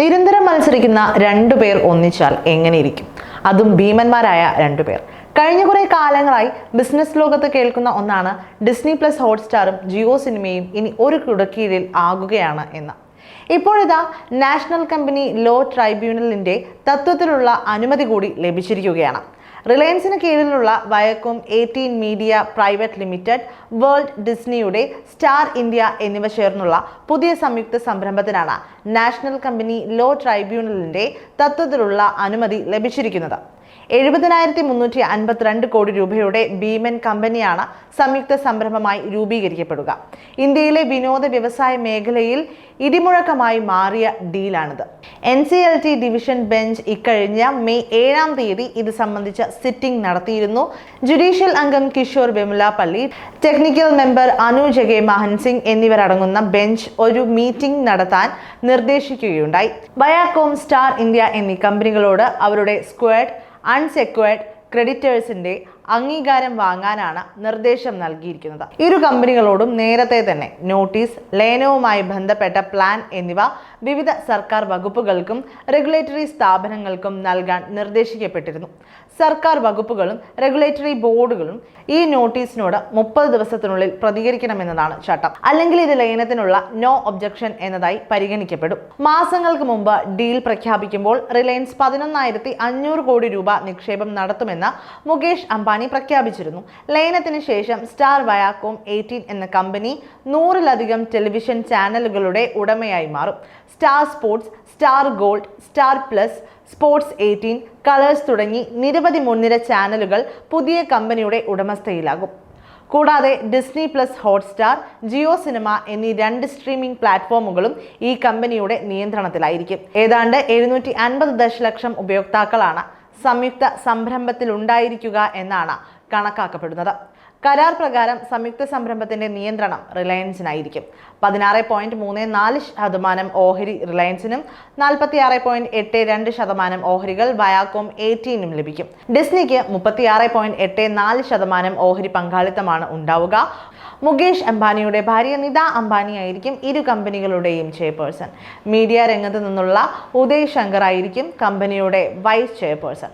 നിരന്തരം മത്സരിക്കുന്ന രണ്ടുപേർ ഒന്നിച്ചാൽ എങ്ങനെയിരിക്കും അതും ഭീമന്മാരായ രണ്ടുപേർ കഴിഞ്ഞ കുറേ കാലങ്ങളായി ബിസിനസ് ലോകത്ത് കേൾക്കുന്ന ഒന്നാണ് ഡിസ്നി പ്ലസ് ഹോട്ട്സ്റ്റാറും ജിയോ സിനിമയും ഇനി ഒരു കുടക്കീഴിൽ ആകുകയാണ് എന്ന്. ഇപ്പോഴിതാ നാഷണൽ കമ്പനി ലോ ട്രൈബ്യൂണലിന്റെ തത്വത്തിലുള്ള അനുമതി കൂടി ലഭിച്ചിരിക്കുകയാണ്. റിലയൻസിന് കീഴിലുള്ള Viacom eighteen Media Private Limited Walt ഡിസ്നിയുടെ Star India എന്നിവ ചേർന്നുള്ള പുതിയ സംയുക്ത സംരംഭത്തിനാണ് നാഷണൽ കമ്പനി ലോ ട്രൈബ്യൂണലിന്റെ തത്വത്തിലുള്ള അനുമതി ലഭിച്ചിരിക്കുന്നത്. എഴുപതിനായിരത്തി മുന്നൂറ്റി അൻപത്തിരണ്ട് കോടി രൂപയുടെ ഭീമൻ കമ്പനിയാണ് സംയുക്ത സംരംഭമായി രൂപീകരിക്കപ്പെടുക. ഇന്ത്യയിലെ വിനോദ വ്യവസായ മേഖലയിൽ ഇടിമുഴക്കമായി മാറിയ ഡീലാണിത്. N C L T division bench ഇക്കഴിഞ്ഞ മെയ് ഏഴാം തീയതി ഇത് സംബന്ധിച്ച സിറ്റിംഗ് നടത്തിയിരുന്നു. ജുഡീഷ്യൽ അംഗം Kishore Vemulapalli technical member Anu Jagmohan Singh എന്നിവരടങ്ങുന്ന ബെഞ്ച് ഒരു മീറ്റിംഗ് നടത്താൻ നിർദ്ദേശിക്കുകയുണ്ടായി. ബയാകോം സ്റ്റാർ ഇന്ത്യ എന്നീ കമ്പനികളോട് അവരുടെ സ്ക്വാഡ് അൺസെക്വേർഡ് ക്രെഡിറ്റേഴ്സിന്റെ അംഗീകാരം വാങ്ങാനാണ് നിർദ്ദേശം നൽകിയിരിക്കുന്നത്. ഇരു കമ്പനികളോടും നേരത്തെ തന്നെ നോട്ടീസ് ലയനവുമായി ബന്ധപ്പെട്ട പ്ലാൻ എന്നിവ വിവിധ സർക്കാർ വകുപ്പുകൾക്കും റെഗുലേറ്ററി സ്ഥാപനങ്ങൾക്കും നൽകാൻ നിർദ്ദേശിക്കപ്പെട്ടിരുന്നു. സർക്കാർ വകുപ്പുകളും റെഗുലേറ്ററി ബോർഡുകളും ഈ നോട്ടീസിനോട് മുപ്പത് ദിവസത്തിനുള്ളിൽ പ്രതികരിക്കണമെന്നതാണ് ചട്ടം. അല്ലെങ്കിൽ ഇത് ലയനത്തിനുള്ള നോ ഒബ്ജക്ഷൻ എന്നതായി പരിഗണിക്കപ്പെടും. മാസങ്ങൾക്ക് മുമ്പ് ഡീൽ പ്രഖ്യാപിക്കുമ്പോൾ റിലയൻസ് പതിനൊന്നായിരത്തി കോടി രൂപ നിക്ഷേപം നടത്തുമെന്ന് മുകേഷ് അംബാനി പ്രഖ്യാപിച്ചിരുന്നു. ലയനത്തിന് ശേഷം സ്റ്റാർ വയാക്കോം എയ്റ്റീൻ എന്ന കമ്പനി നൂറിലധികം ടെലിവിഷൻ ചാനലുകളുടെ ഉടമയായി മാറും. Star Sports Star Gold Star Plus Sports Eighteen Colors തുടങ്ങി നിരവധി മുൻനിര ചാനലുകൾ പുതിയ കമ്പനിയുടെ ഉടമസ്ഥയിലാകും. കൂടാതെ Disney Plus Hotstar Jio Cinema എന്നീ രണ്ട് സ്ട്രീമിംഗ് പ്ലാറ്റ്ഫോമുകളും ഈ കമ്പനിയുടെ നിയന്ത്രണത്തിലായിരിക്കും. ഏതാണ്ട് എഴുന്നൂറ്റി അൻപത് ദശലക്ഷം ഉപയോക്താക്കളാണ് സംയുക്ത സംരംഭത്തിലുണ്ടായിരിക്കുക എന്നാണ് കണക്കാക്കപ്പെടുന്നത്. കരാർ പ്രകാരം സംയുക്ത സംരംഭത്തിന്റെ നിയന്ത്രണം റിലയൻസിനായിരിക്കും. പതിനാറ് പോയിന്റ് മൂന്ന് നാല് ശതമാനം ഓഹരി റിലയൻസിനും നാൽപ്പത്തി ആറ് പോയിന്റ് എട്ട് രണ്ട് ശതമാനം ഓഹരികൾ വയാക്കോം എയ്റ്റീനും ലഭിക്കും. ഡിസ്നിക്ക് മുപ്പത്തിയാറ് പോയിന്റ് എട്ട് നാല് ശതമാനം ഓഹരി പങ്കാളിത്തമാണ് ഉണ്ടാവുക. മുകേഷ് അംബാനിയുടെ ഭാര്യ നിത അംബാനി ആയിരിക്കും ഇരു കമ്പനികളുടെയും ചെയർപേഴ്സൺ. മീഡിയ രംഗത്ത് നിന്നുള്ള ഉദയ് ശങ്കർ ആയിരിക്കും കമ്പനിയുടെ വൈസ് ചെയർപേഴ്സൺ.